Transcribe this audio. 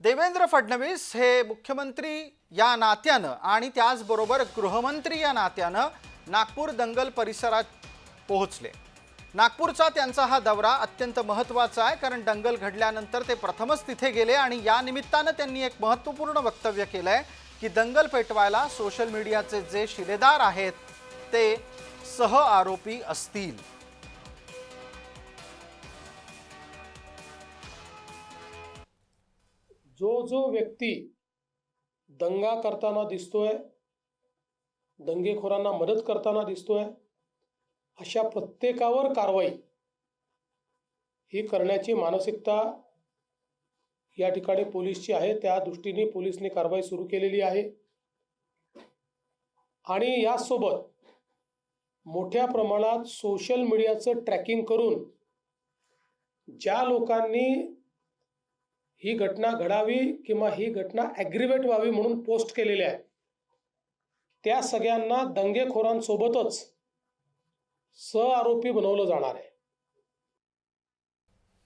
देवेंद्र फडणवीस हे मुख्यमंत्री या नात्यानं आणि त्याचबरोबर गृहमंत्री या नात्यानं नागपूर दंगल परिसरात पोहोचले. नागपूरचा त्यांचा हा दौरा अत्यंत महत्त्वाचा आहे कारण दंगल घडल्यानंतर ते प्रथमच तिथे गेले आणि या निमित्तानं त्यांनी एक महत्त्वपूर्ण वक्तव्य केलं आहे की दंगल पेटवायला सोशल मीडियाचे जे शिलेदार आहेत ते सह आरोपी असतील. जो जो व्यक्ती दंगा करताना दिसतोय दंगेखोरांना मदत करताना दिसतोय अशा प्रत्येकावर कारवाई ही करण्याची मानसिकता या ठिकाणी पोलीसची आहे. त्या दृष्टीने पोलिसने कारवाई सुरू केलेली आहे. आणि यासोबत मोठ्या प्रमाणात सोशल मीडियाचं ट्रॅकिंग करून ज्या लोकांनी ही घटना घडावी किंवा ही घटना ॲग्रिवेट व्हावी म्हणून पोस्ट केलेली आहे. त्या सगळ्यांना दंगेखोरांसोबतच स आरोपी बनवलं जाणार आहे.